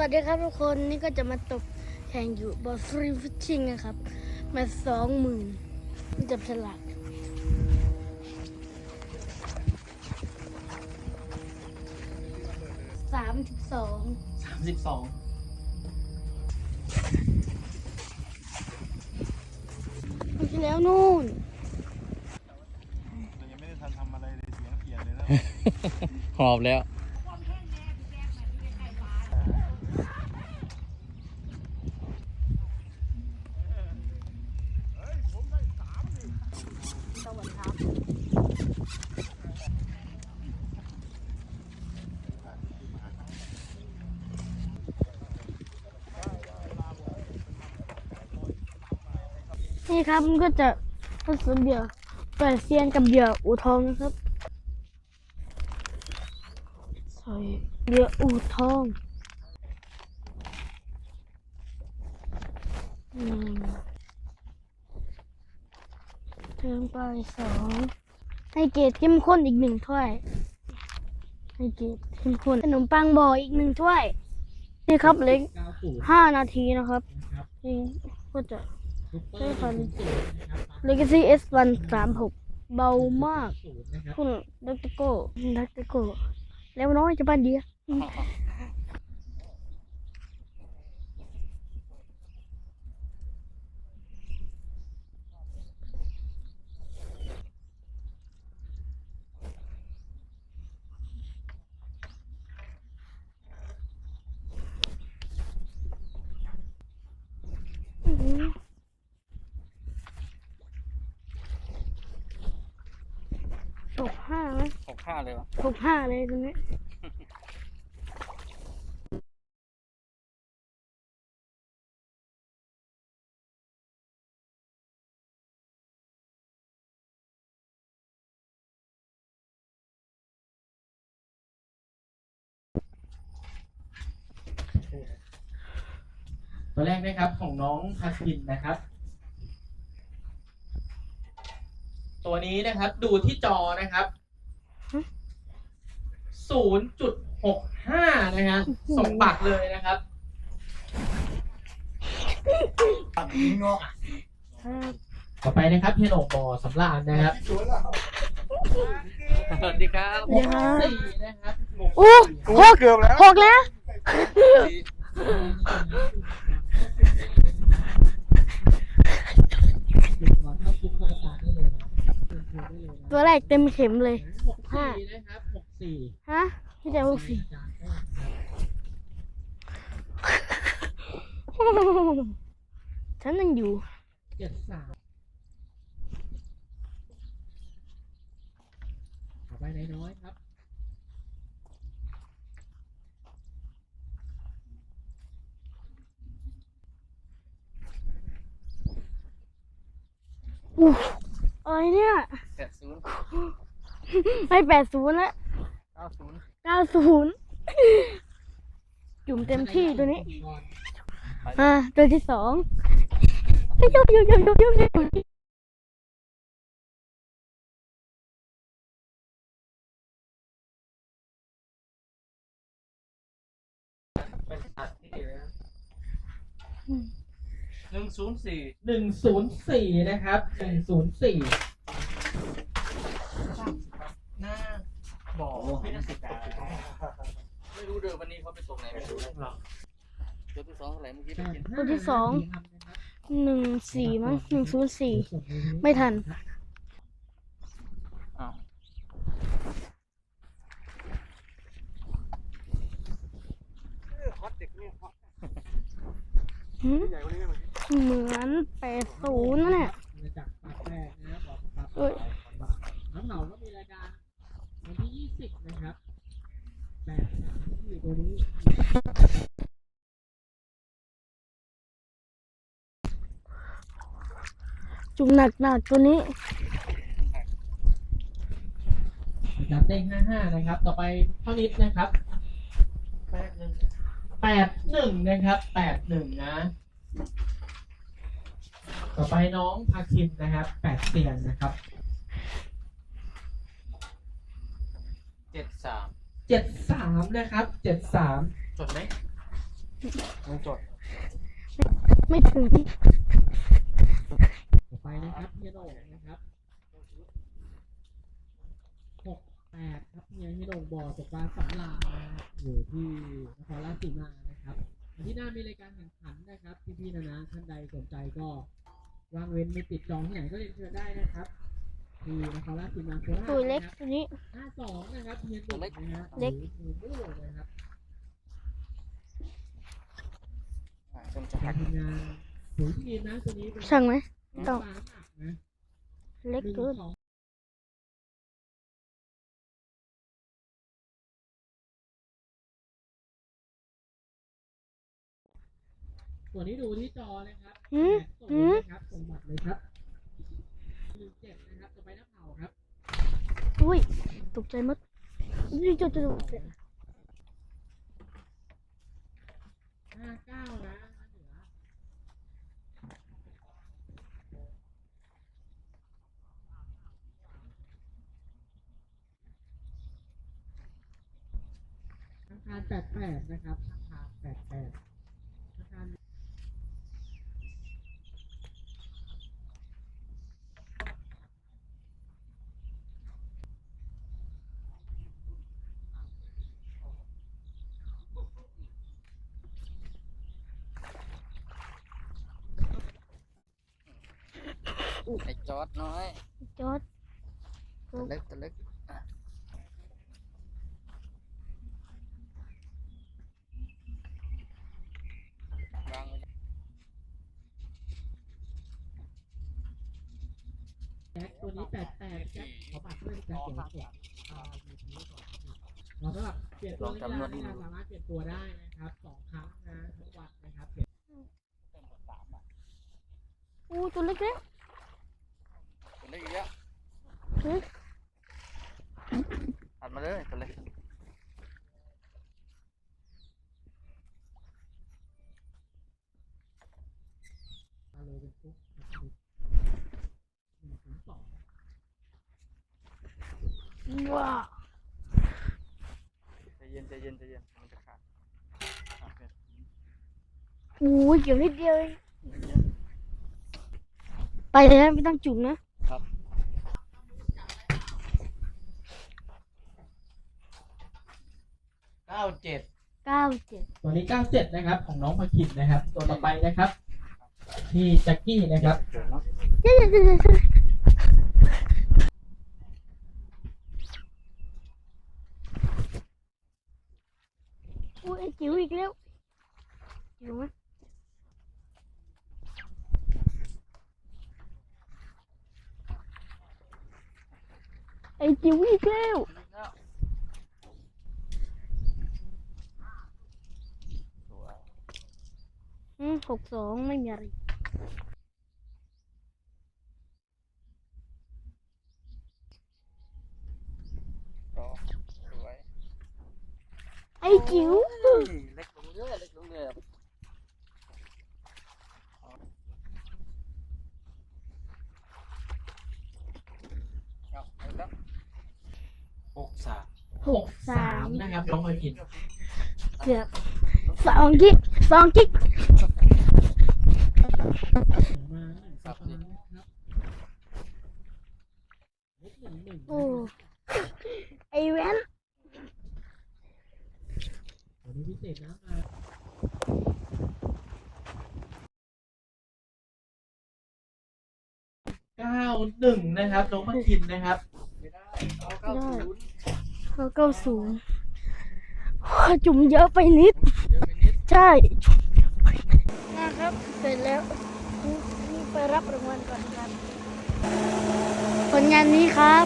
วัสดีครับทุกคนนี่ก็จะมาตกแข่งอยู่บอสฟรีฟิชชิ่งนะครับ มาสองหมื่นจับฉลากสามสิบสองสามสิบสองปีที่แล้วนู่นเรายังไม่ได้ทันทำอะไรเลย นี่ครับมันก็จะผสมเบียร์แปดเซียนกับเบียร์อูทองนะครับใส่เบียร์อูทองห นึ่งเติมไปสองให้เกรดเข้มข้นอีกหนึ่งถ้วยให้เกรดเข้มข้นขนมปังบออีกหนึ่งถ้วย นี่ครับเล็กเก้าศูนย์ห้านาทีนะครับนะครับนี่ก็จะซุปเปอใช่ร์ครับศูนย์ศูนย์นะครับ Legacy S1 36 เบามากศูนย์นะครับคุณดักตโก้ดักตโก้แล้วน้อยจะบ้านเดียว อื้อหือตกห้า ไหมหกห้าเลยวะตกห้าเลยตรงนี้ตัวแรกนะครับของน้องพาคินนะครับ ตัวนี้นะครับดูที่จอนะครับ ศูนย์จุดหกห้านะฮะส่งบักเลยนะครับครับต่อไปนะครับเฮียโหนงบอสำราญนะครับสวัสดีครับเดี๋ยวครับสี่นะครับโอ้หกเกือบแล้วหกแล้ว ตัวแรกเต็มเข็มเลยหกสี่นะครับหก สี่ฮะพี่แต่หกสี่ฉันยังอยู่เจ็ดสามต่อไปน้อยๆครับอู้อะไรเนี่ยแปดศูนย์ไม่แปดศูนย์ละเก้าศูนย์เก้าศูนย์จุ่มเต็มที่ตัวนี้อ่าตัวที่สองยุบยุบยุบยุบยุบยุบเป็นตัดที่นะครับหนึ่งศูนย์สี่หนึ่งศูนย์สี่นะครับหนึ่งศูนย์สี่หน้า บ่อไม่น่าสิบแปดไม่รู้เดินวันนี้เขาไปส่งไหนไม่รู้นะตัวที่สองเท่าไหร่เมื่อกี้ไปกินตัวที่สองหนึ่งสี่มั้งหนึ่งศูนย์สี่ไม่ทันอ้าวฮอตเด็กเนี่ยฮอตหืมใหญ่กว่านี้ไหมเหมือนแปดศูนย์นั่นแหละมาจากปากแรกนะครับบอกปากเอ้ยน้ำเหนาก็มีรายการ วันที่ยี่สิบนะครับแปดสามที่ตัวนี้จุ่มหนักหนักตัวนี้จับเด้งห้าห้านะครับ ต่อไปเท่านี้นะครับแปดหนึ่งแปดหนึ่งนะครับแปดหนึ่งนะ ต่อไปน้องพาคินนะครับแปดเสียนนะครับ เจ็ดสามเจ็ดสามนะครับเจ็ดสามจดไหมมันจดไม่ถึงต่อไปนะครับเฮียโหน่งนะครับหกแปดครับเฮียเฮียโหน่งบ่อตกปลาสำราญนะครับอยู่ที่นครราชสีมานะครับวันที่หน้ามีรายการแข่งขันนะครับพี่ๆนะนะท่านใดสนใจก็วางเว้นไม่ติดจองที่ไหนก็เรียนเชิญได้นะครับ ที่นครราชสีมาโคราชตัวเล็กนะครับตัวนี้ห้าสองนะครับเฮียตุ่มนะฮะเล็กหรือบูบูนะครับอ่าต้องจะทางทีมงานถุงที่ดีนะตัวนี้เป็นช่างไหมน้ำต้องปลาหนักนะเล็กหนึ่งเกินสองส่วนนี้ดูที่จอเลยครับหืมส่งหืเลมยครับส่งบัตรเลยครับ อุ้ย ตกใจหมดอุ้ยจุดจุดจุดห้าเก้านะเหนือทางคารแปดแปดนะครับทางคารแปดแปดทางคาร ไอ้จอดน้อยจอดตัวเล็กตัวเล็กอะวางไว้เลยแจ็คตัวนี้แปดแปดแจ็คขอบัตรด้วยแจ็คเดี๋ยวกดอ่าอยู่ที่นี่ก่อนนะครับเราก็แบบเปลี่ยนตัวเล่นได้นะสามารถเปลี่ยนตัวได้นะครับสองครั้งนะทุกวันนะครับเปลี่ยนอู้ตัวเล็กเล็ก ตัวเล็กอีกแล้ว หืมหันมาเลยตัวเล็กมาเลยว้าใจเย็นใจเย็นใจเย็นมันจะขาดขาดเลยอู้ยเกี่ยวนิดเดียวเองไปเลยนะไม่ต้องจุ่มนะ เก้าเจ็ดเก้าเจ็ดตัวนี้เก้าเจ็ดนะครับ ของน้องพาคินนะครับ ตัวต่อไปนะครับ ที่แจ็คกี้นะครับเดี๋ยวเดี๋ยวเดี๋ยวเดี๋ยวอู้ยไอ้จิ๋วอีกแล้วจิ๋วไหมไอ้จิ๋วอีกแล้ว แล้วสวย อืม หกสองไม่มีอะไรต่อสวยไอ้จิ๋วเฮ้ยเล็กลงเรื่อยเล็กลงเรื่อยเอาเอาแล้วหกสามหกสามนะครับน้องพาคินเกือบสองกิ๊กสองกิ๊ก มาหนึ่งสัปดาห์นะครับเลขหนึ่งหนึ่ง โอ้ไอแวนวันนี้พิเศษนะมาเก้าหนึ่งนะครับน้องพาคินนะครับไม่ได้เอาเก้าศูนย์เขาเก้าศูนย์จุ่มเยอะไปนิด เยอะไปนิด ใช่ นะครับ เสร็จแล้วนี่ ไปรับรางวัลก่อนครับ ผลงานนี้ครับ